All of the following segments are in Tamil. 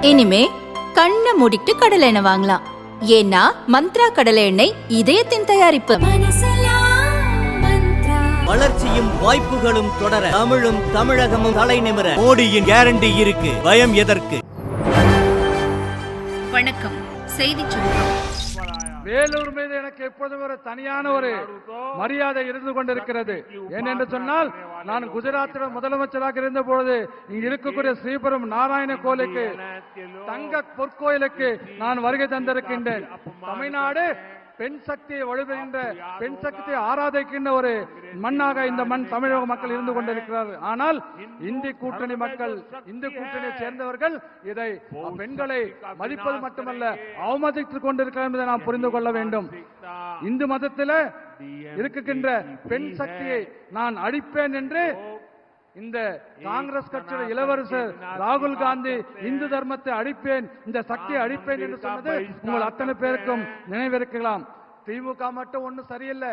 இனிமே கண்ணை மூடிட்டு கடலை எண்ணெய் வாங்கலாம். ஏன்னா மந்த்ரா கடலை எண்ணெய் இதயத்தின் தயாரிப்பு. வளர்ச்சியும் வாய்ப்புகளும் தொடர தமிழும் தமிழகமும் தலை நிமிர. மோடியின் கேரண்டி இருக்கு. பயம் எதற்கு? வணக்கம். செய்தி வேலூர் மீது எனக்கு எப்போதும் ஒரு தனியான ஒரு மரியாதை இருந்து கொண்டிருக்கிறது. ஏனென்று சொன்னால் நான் குஜராத்தில் முதலமைச்சராக இருந்த பொழுது இங்கு இருக்கக்கூடிய ஸ்ரீபுரம் நாராயண கோயிலுக்கு தங்க பொற்கோயிலுக்கு நான் வருகை தந்திருக்கின்றேன். தமிழ்நாடு பெண் சக்தியை வலுவென்ற பெண் சக்தியை ஆராதிக்கின்ற ஒரு மண்ணாக இந்த மண் தமிழக மக்கள் இருந்து கொண்டிருக்கிறார்கள். ஆனால் இந்தி கூட்டணி மக்கள் இந்து கூட்டணியை சேர்ந்தவர்கள் இதை பெண்களை மதிப்பது மட்டுமல்ல அவமதித்துக் கொண்டிருக்கிறார் என்பதை நாம் புரிந்து கொள்ள வேண்டும். இந்து மதத்தில் இருக்குகின்ற பெண் சக்தியை நான் அழிப்பேன் என்று இந்த காங்கிரஸ் கட்சியோட இளவரசர் ராகுல் காந்தி இந்து தர்மத்தை அழிப்பேன் இந்த சக்தியை அழிப்பேன் என்று சொன்னது உங்கள் அத்தனை பேருக்கும் நினைவிருக்கலாம். திமுக மட்டும் ஒண்ணும் சரியில்லை.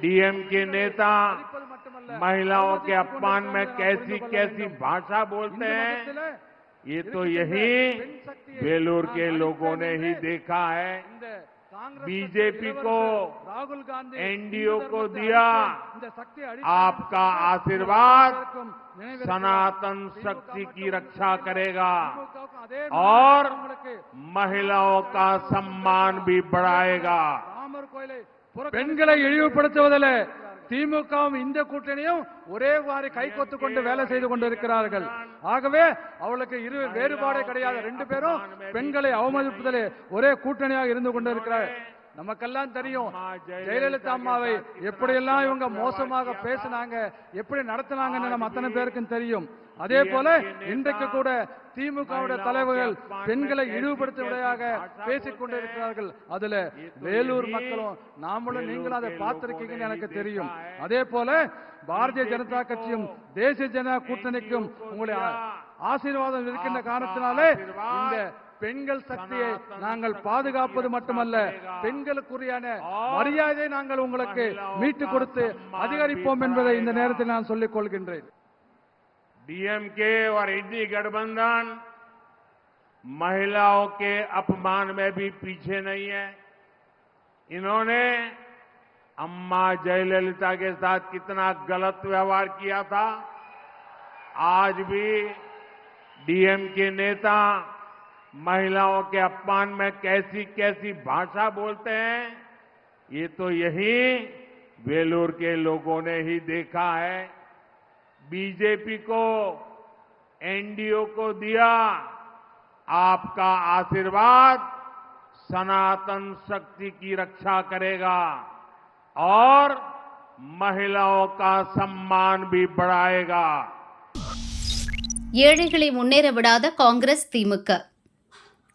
डीएम के नेता महिलाओं के अपमान में कैसी कैसी भाषा बोलते हैं? ये तो यही बेलूर के लोगों ने ही देखा है। बीजेपी को राहुल गांधी एनडीओ को दिया आपका आशीर्वाद। सनातन शक्ति की रक्षा करेगा। और महिलाओं का सम्मान भी बढ़ाएगा। பெண்களை இழிவுபடுத்துவதில் திமுகவும் இந்த கூட்டணியும் ஒரே வாரி கை கொத்து கொண்டு வேலை செய்து கொண்டிருக்கிறார்கள். ஆகவே அவளுக்கு இரு வேறுபாடே கிடையாது. ரெண்டு பேரும் பெண்களை அவமதிப்பதிலே ஒரே கூட்டணியாக இருந்து கொண்டிருக்கிறார். நமக்கெல்லாம் தெரியும். ஜெயலலிதா அம்மாவை எப்படியெல்லாம் இவங்க மோசமாக பேசினாங்க எப்படி நடத்தினாங்கன்னு நம்ம அத்தனை பேருக்கும் தெரியும். அதே போல இன்றைக்கு கூட திமுகவுடைய தலைவர்கள் பெண்களை இழிவுபடுத்துவதாக பேசிக் கொண்டிருக்கிறார்கள் அதுல வேலூர் மக்களும் நாமளும் நீங்களும் அதை பார்த்திருக்கீங்கன்னு எனக்கு தெரியும். அதே போல பாரதிய ஜனதா கட்சியும் தேசிய ஜனதா கூட்டணிக்கும் உங்களுடைய ஆசீர்வாதம் இருக்கின்ற காரணத்தினாலே இந்த பெண்கள் சக்தியை நாங்கள் பாதுகாப்பது மட்டுமல்ல பெண்களுக்குரியான மரியாதையை நாங்கள் உங்களுக்கு மீட்டு கொடுத்து அதிகரிப்போம் என்பதை இந்த நேரத்தில் நான் சொல்லிக் கொள்கின்றேன் डीएमके और इंडी गठबंधन महिलाओं के अपमान में भी पीछे नहीं है इन्होंने अम्मा जयललिता के साथ कितना गलत व्यवहार किया था आज भी डीएमके नेता महिलाओं के अपमान में कैसी कैसी भाषा बोलते हैं ये तो यही वेलूर के लोगों ने ही देखा है बीजेपी को एनडीओ को दिया आपका आशीर्वाद सनातन शक्ति की रक्षा करेगा और महिलाओं का सम्मान भी बढ़ाएगा ஏழைகளை முன்னேற விடாத காங்கிரஸ் திமுக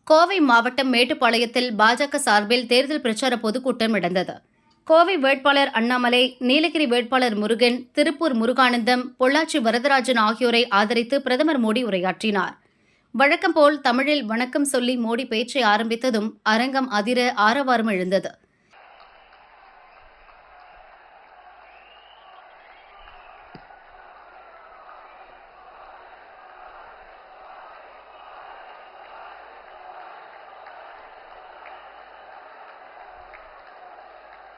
கோவை மாவட்டம் மேட்டுப்பாளையத்தில் பாஜக சார்பில் தேர்தல் பிரச்சார பொதுக்கூட்டம் நடந்தது. கோவை வேட்பாளர் அண்ணாமலை நீலகிரி வேட்பாளர் முருகன் திருப்பூர் முருகானந்தம் பொள்ளாச்சி வரதராஜன் ஆகியோரை ஆதரித்து பிரதமர் மோடி உரையாற்றினார். வழக்கம் போல் தமிழில் வணக்கம் சொல்லி மோடி பேச்சை ஆரம்பித்ததும் அரங்கம் அதிர ஆரவாரம் எழுந்தது.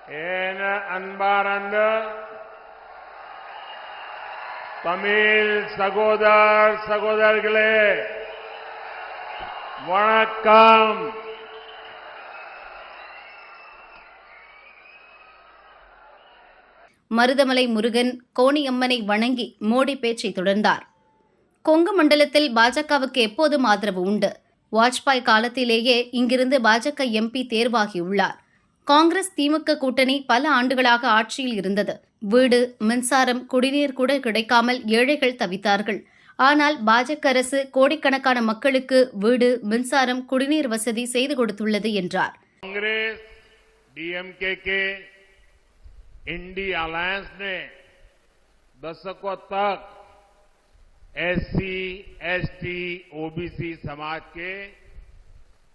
என அன்பார்ந்த தமிழ் சகோதர் சகோதரர்களே வணக்கம். மருதமலை முருகன் கோணியம்மனை வணங்கி மோடி பேச்சை தொடர்ந்தார். கொங்கு மண்டலத்தில் பாஜகவுக்கு எப்போதும் ஆதரவு உண்டு. வாஜ்பாய் காலத்திலேயே இங்கிருந்து பாஜக எம்பி தேர்வாகியுள்ளார். காங்கிரஸ் திமுக கூட்டணி பல ஆண்டுகளாக ஆட்சியில் இருந்தது வீடு மின்சாரம் குடிநீர் கூட கிடைக்காமல் ஏழைகள் தவித்தார்கள் ஆனால் பாஜக அரசு கோடிக்கணக்கான மக்களுக்கு வீடு மின்சாரம் குடிநீர் வசதி செய்து கொடுத்துள்ளது என்றார் कांग्रेस डीएमके के इंडी अलायंस ने दशकों तक एससी, एसटी, ओबीसी समाज के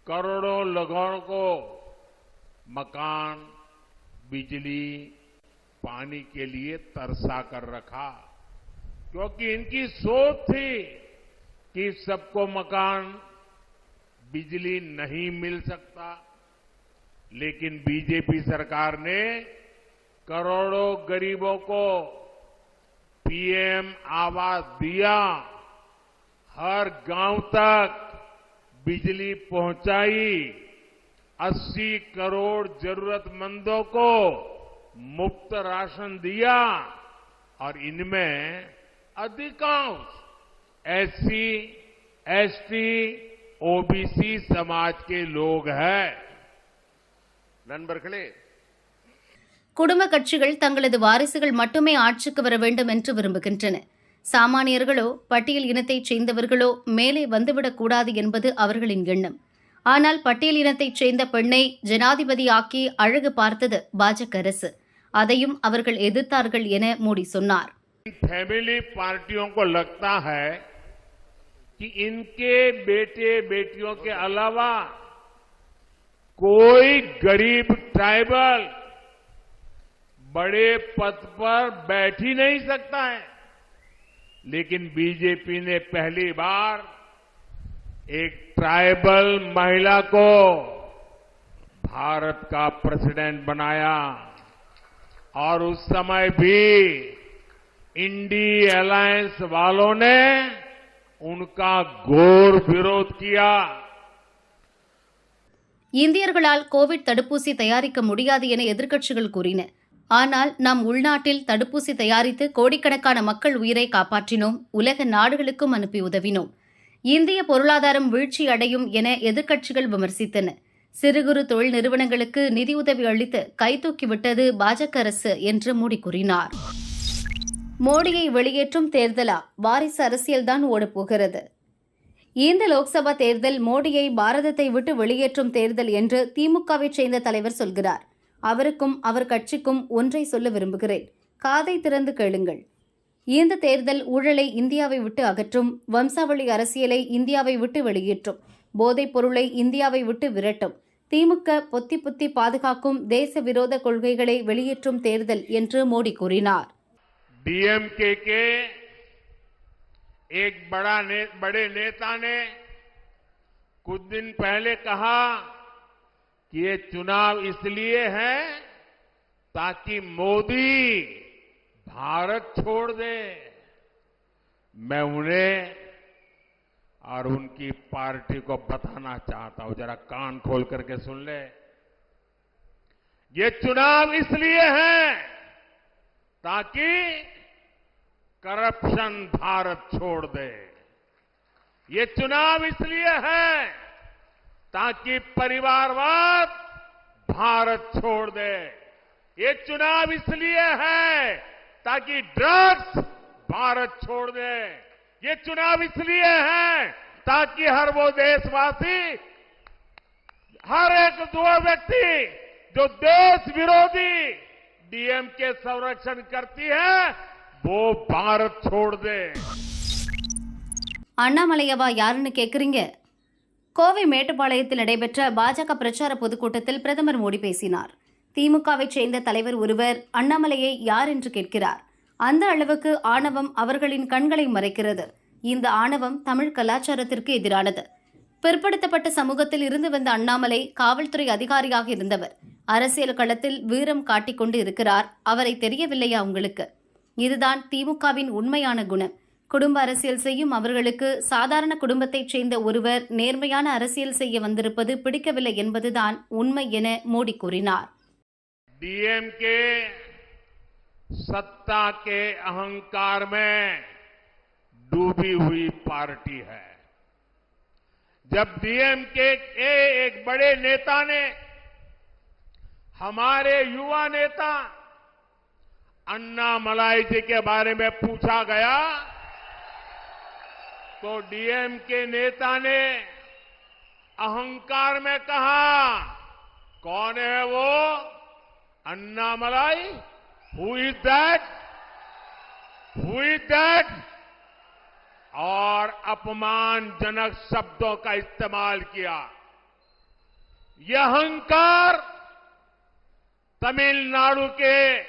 करोड़ों लोगों को मकान, बिजली, पानी के लिए तरसा कर रखा। क्योंकि इनकी सोच थी कि सबको मकान, बिजली नहीं मिल सकता। लेकिन बीजेपी सरकार ने करोड़ों गरीबों को पीएम आवास दिया। हर गाँव तक बिजली पहुंचाई। 80 करोड़ जरूरतमंदों को मुफ्त राशन दिया और इनमें अधिकांश एससी, एसटी, ओबीसी समाज के लोग हैं நண்பர்களே குடும்ப கட்சிகள் தங்களது வாரிசுகள் மட்டுமே ஆட்சிக்கு வர வேண்டும் என்று விரும்புகின்றன சாமானியர்களோ பட்டியல் இனத்தைச் சேர்ந்தவர்களோ மேலே வந்துவிடக்கூடாது என்பது அவர்களின் எண்ணம் ஆனால் பட்டியல் இனத்தைச் சேர்ந்த பெண்ணை ஜனாதிபதியாக்கி அழகு பார்த்தது பாஜக அரசு அதையும் அவர்கள் எதிர்த்தார்கள் என மோடி சொன்னார் फैमिली पार्टियों को लगता है कि इनके बेटे बेटियों के अलावा कोई गरीब ट्राइबल बड़े पद पर बैठ ही नहीं सकता है लेकिन बीजेपी ने पहली बार एक ट्राइबल महिला को भारत का प्रेसिडेंट बनाया और उस समय भी इंडी अलायंस वालों ने उनका घोर विरोध किया இந்தியர்களால் கோவிட் தடுப்பூசி தயாரிக்க முடியாது என எதிர்க்கட்சிகள் கூறின ஆனால் நாம் உள்நாட்டில் தடுப்பூசி தயாரித்து கோடிக்கணக்கான மக்கள் உயிரை காப்பாற்றினோம் உலக நாடுகளுக்கும் அனுப்பி உதவினோம் இந்திய பொருளாதாரம் வீழ்ச்சி அடையும் என எதிர்க்கட்சிகள் விமர்சித்தன. சிறு குறு தொழில் நிறுவனங்களுக்கு நிதியுதவி அளித்து கைதூக்கிவிட்டது பாஜக அரசு என்று மோடி கூறினார். மோடியை வெளியேற்றும் தேர்தலா? வாரிசு அரசியல்தான் ஓடப்போகிறது. இந்த லோக்சபா தேர்தல் மோடியை பாரதத்தை விட்டு வெளியேற்றும் தேர்தல் என்று திமுகவைச் சேர்ந்த தலைவர் சொல்கிறார். அவருக்கும் அவர் கட்சிக்கும் ஒன்றை சொல்ல விரும்புகிறேன். காதை திறந்து கேளுங்கள். இந்த தேர்தல் ஊழலை இந்தியாவை விட்டு அகற்றும் வம்சாவளி அரசியலை இந்தியாவை விட்டு வெளியேற்றும் போதைப் பொருளை இந்தியாவை விட்டு விரட்டும் திமுக பொத்தி பொத்தி பாதுகாக்கும் தேச விரோத கொள்கைகளை வெளியேற்றும் தேர்தல் என்று மோடி கூறினார் डीएमके के एक बड़ा ने, बड़े नेता ने कुछ दिन पहले कहा कि ये चुनाव इसलिए है ताकि मोदी भारत छोड़ दे। मैं उन्हें और उनकी पार्टी को बताना चाहता हूँ। जरा कान खोल करके सुन ले। ये चुनाव इसलिए है ताकि करप्शन भारत छोड़ दे। ये चुनाव इसलिए है ताकि परिवारवाद भारत छोड़ दे। ये चुनाव इसलिए है ताकि ड्रग्स भारत छोड़ दे ये चुनाव इसलिए है ताकि हर वो देशवासी हर एक दो व्यक्ति जो देश विरोधी डीएम के संरक्षण करती है वो भारत छोड़ दे அண்ணாமலையவா யாருன்னு கேக்குறீங்க கோவை மேட்டுப்பாளையத்தில் நடைபெற்ற பாஜக பிரச்சார பொதுக்கூட்டத்தில் பிரதமர் மோடி பேசினார் திமுகவைச் சேர்ந்த தலைவர் ஒருவர் அண்ணாமலையை யார் என்று கேட்கிறார்? அந்த அளவுக்கு ஆணவம் அவர்களின் கண்களை மறைக்கிறது. இந்த ஆணவம் தமிழ் கலாச்சாரத்திற்கு எதிரானது. பிற்படுத்தப்பட்ட சமூகத்தில் இருந்து வந்த அண்ணாமலை காவல்துறை அதிகாரியாக இருந்தவர். அரசியல் களத்தில் வீரம் காட்டிக்கொண்டு இருக்கிறார். அவரை தெரியவில்லையா உங்களுக்கு? இதுதான் திமுகவின் உண்மையான குணம். குடும்ப அரசியல் செய்யும் அவர்களுக்கு சாதாரண குடும்பத்தைச் சேர்ந்த ஒருவர் நேர்மையான அரசியல் செய்ய வந்திருப்பது பிடிக்கவில்லை என்பதுதான் உண்மை என மோடி கூறினார். डीएम के सत्ता के अहंकार में डूबी हुई पार्टी है। जब डीएम के एक बड़े नेता ने हमारे युवा नेता अन्ना मलाई जी के बारे में पूछा गया तो डीएम के नेता ने अहंकार में कहा, कौन है वो? मलाई who is that who is that और अपमानजनक शब्दों का इस्तेमाल किया। यह अहंकार तमिलनाडु के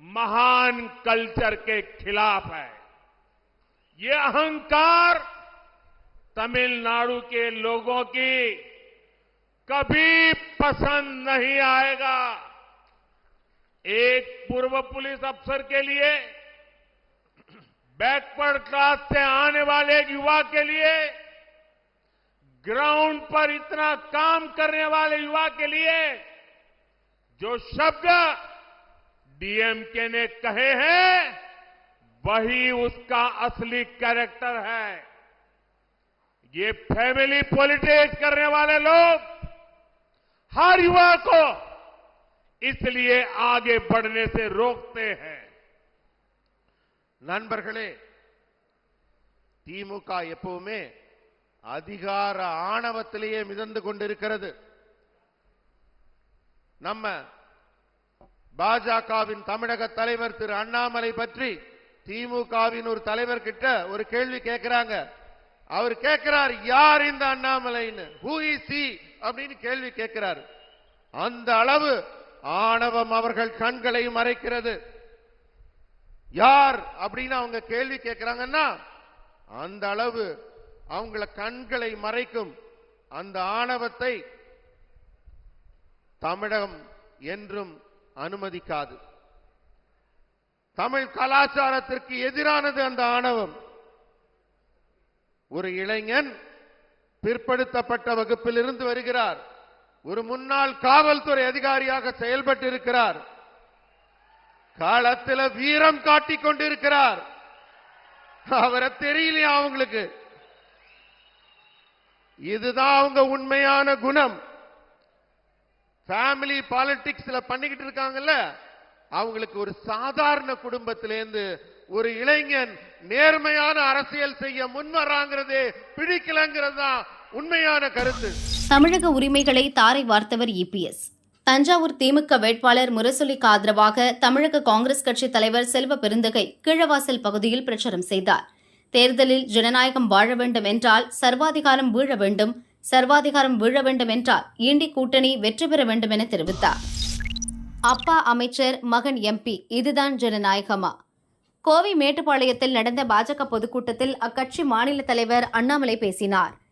महान कल्चर के खिलाफ है। ये अहंकार तमिलनाडु के लोगों की कभी पसंद नहीं आएगा। एक पूर्व पुलिस अफसर के लिए, बैकवर्ड क्लास से आने वाले एक युवा के लिए, ग्राउंड पर इतना काम करने वाले युवा के लिए, जो शब्द डीएमके ने कहे हैं, वही उसका असली कैरेक्टर है। ये फैमिली पॉलिटिक्स करने वाले लोग, हर युवा को इसलिए आगे बढ़ने से रोकते हैं நண்பர்களே திமுக எப்பவுமே அதிகார ஆணவத்திலேயே மிதந்து கொண்டிருக்கிறது நம்ம பாஜகவின் தமிழக தலைவர் திரு அண்ணாமலை பற்றி திமுகவின் ஒரு தலைவர் கிட்ட ஒரு கேள்வி கேட்கிறாங்க அவர் கேட்கிறார் யார் இந்த அண்ணாமலைன்னு ஹூ இஸ் he அப்படின்னு கேள்வி கேட்கிறார் அந்த அளவு ஆணவம் அவர்கள் கண்களை மறைக்கிறது. யார் அப்படின்னு அவங்க கேள்வி கேட்கிறாங்கன்னா அந்த அளவு அவங்கள கண்களை மறைக்கும் அந்த ஆணவத்தை தமிழகம் என்றும் அனுமதிக்காது. தமிழ் கலாச்சாரத்திற்கு எதிரானது அந்த ஆணவம். ஒரு இளைஞன் பிற்படுத்தப்பட்ட வகுப்பில் இருந்து வருகிறார். ஒரு முன்னாள் காவல்துறை அதிகாரியாக செயல்பட்டு இருக்கிறார் காலத்தில் வீரம் காட்டிக் கொண்டிருக்கிறார். அவரை தெரியலையா அவங்களுக்கு? இதுதான் அவங்க உண்மையான குணம். ஃபேமிலி பாலிடிக்ஸ்ல பண்ணிக்கிட்டு இருக்காங்கல்ல அவங்களுக்கு ஒரு சாதாரண குடும்பத்திலேருந்து ஒரு இளைஞன் நேர்மையான அரசியல் செய்ய முன் வர்றாங்கிறதே பிடிக்கலங்கிறது தான் உண்மையான கருத்து. தமிழக உரிமைகளை தாரை வார்த்தவர் இபிஎஸ் தஞ்சாவூர் திமுக வேட்பாளர் முரசொலிக்கு ஆதரவாக தமிழக காங்கிரஸ் கட்சி தலைவர் செல்வ பெருந்தகை கீழவாசல் பகுதியில் பிரச்சாரம் செய்தார். தேர்தலில் ஜனநாயகம் வாழ வேண்டும் என்றால் சர்வாதிகாரம் வீழ வேண்டும் சர்வாதிகாரம் வீழ வேண்டும் என்றால் இண்டி கூட்டணி வெற்றி பெற வேண்டும் என தெரிவித்தார். அப்பா அமைச்சர் மகன் எம்பி இதுதான் ஜனநாயகமா? கோவை மேட்டுப்பாளையத்தில் நடந்த பாஜக பொதுக்கூட்டத்தில் அக்கட்சி மாநில தலைவர் அண்ணாமலை பேசினார்.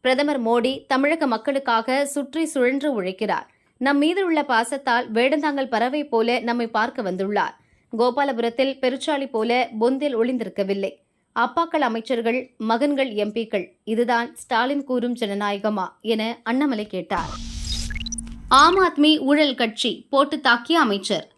பிரதமர் மோடி தமிழக மக்களுக்காக சுற்றி சுழன்று உழைக்கிறார். நம் மீது உள்ள பாசத்தால் வேடந்தாங்கல் பறவை போல நம்மை பார்க்க வந்துள்ளார். கோபாலபுரத்தில் பெருச்சாளி போல பொந்தில் ஒளிந்திருக்கவில்லை. அப்பாக்கள் அமைச்சர்கள் மகன்கள் எம்பிக்கள் இதுதான் ஸ்டாலின் கூறும் ஜனநாயகமா என அண்ணாமலை கேட்டார். ஆம் ஆத்மி ஊழல் கட்சி போட்டு தாக்கிய அமைச்சர்.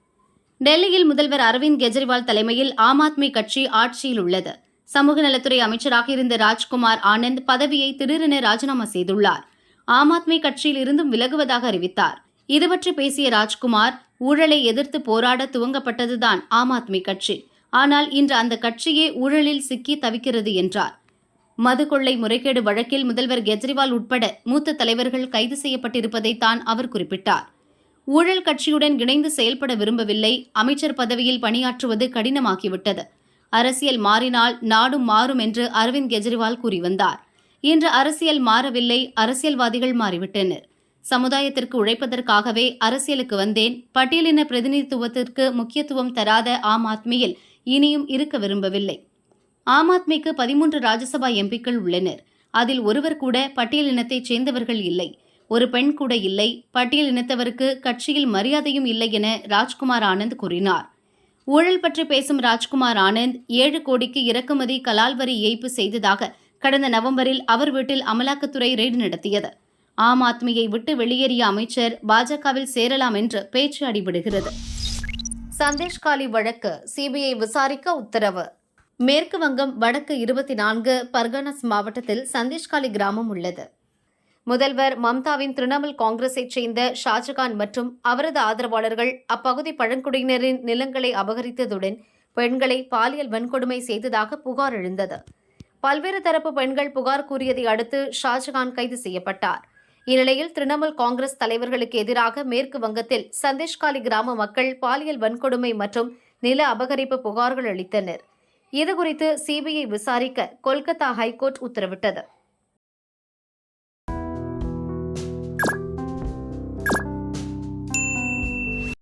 டெல்லியில் முதல்வர் அரவிந்த் கெஜ்ரிவால் தலைமையில் ஆம் ஆத்மி கட்சி ஆட்சியில் உள்ளது. சமூக நலத்துறை அமைச்சராக இருந்த ராஜ்குமார் ஆனந்த் பதவியை திடீரென ராஜினாமா செய்துள்ளார். ஆம் ஆத்மி கட்சியில் இருந்தும் விலகுவதாக அறிவித்தார். இதுபற்றி பேசிய ராஜ்குமார் ஊழலை எதிர்த்து போராட துவங்கப்பட்டதுதான் ஆம் ஆத்மி கட்சி. ஆனால் இன்று அந்த கட்சியே ஊழலில் சிக்கி தவிக்கிறது என்றார். மது கொள்ளை முறைகேடு வழக்கில் முதல்வர் கெஜ்ரிவால் உட்பட மூத்த தலைவர்கள் கைது செய்யப்பட்டிருப்பதை தான் அவர் குறிப்பிட்டார். ஊழல் கட்சியுடன் இணைந்து செயல்பட விரும்பவில்லை அமைச்சர் பதவியில் பணியாற்றுவது கடினமாகிவிட்டது. அரசியல் மாறினால் நாடும் மாறும் என்று அரவிந்த் கெஜ்ரிவால் கூறி வந்தார் இன்று அரசியல் மாறவில்லை அரசியல்வாதிகள் மாறிவிட்டனர். சமுதாயத்திற்கு உழைப்பதற்காகவே அரசியலுக்கு வந்தேன். பட்டியலின பிரதிநிதித்துவத்திற்கு முக்கியத்துவம் தராத ஆம் ஆத்மியில் இனியும் இருக்க விரும்பவில்லை. ஆம் ஆத்மிக்கு பதிமூன்று ராஜ்யசபா எம்பிக்கள் உள்ளனர். அதில் ஒருவர் கூட பட்டியலினத்தைச் சேர்ந்தவர்கள் இல்லை. ஒரு பெண் கூட இல்லை. பட்டியல் இனத்தவருக்கு கட்சியில் மரியாதையும் இல்லை என ராஜ்குமார் ஆனந்த் கூறினார். ஊழல் பற்றி பேசும் ராஜ்குமார் ஆனந்த் ஏழு கோடிக்கு இறக்குமதி கலால் வரி ஏய்ப்பு செய்ததாக கடந்த நவம்பரில் அவர் வீட்டில் அமலாக்கத்துறை ரெய்டு நடத்தியது. ஆம் ஆத்மியை விட்டு வெளியேறிய அமைச்சர் பாஜகவில் சேரலாம் என்று பேச்சு அடிபடுகிறது. சந்தேஷ்காலி வழக்கு சிபிஐ விசாரிக்க உத்தரவு. மேற்கு வங்கம் வடக்கு இருபத்தி நான்கு பர்கனஸ் மாவட்டத்தில் சந்தேஷ்காலி கிராமம் உள்ளது. முதல்வர் மம்தாவின் திரிணாமுல் காங்கிரஸைச் சேர்ந்த ஷாஜகான் மற்றும் அவரது ஆதரவாளர்கள் அப்பகுதி பழங்குடியினரின் நிலங்களை அபகரித்ததுடன் பெண்களை பாலியல் வன்கொடுமை செய்ததாக புகார் எழுந்தது. பல்வேறு தரப்பு பெண்கள் புகார் கூறியதை அடுத்து ஷாஜகான் கைது செய்யப்பட்டார். இந்நிலையில் திரிணாமுல் காங்கிரஸ் தலைவர்களுக்கு எதிராக மேற்கு வங்கத்தில் சந்தேஷ்காலி கிராம மக்கள் பாலியல் வன்கொடுமை மற்றும் நில அபகரிப்பு புகார்கள் அளித்தனர். இதுகுறித்து சிபிஐ விசாரிக்க கொல்கத்தா ஹைகோர்ட் உத்தரவிட்டது.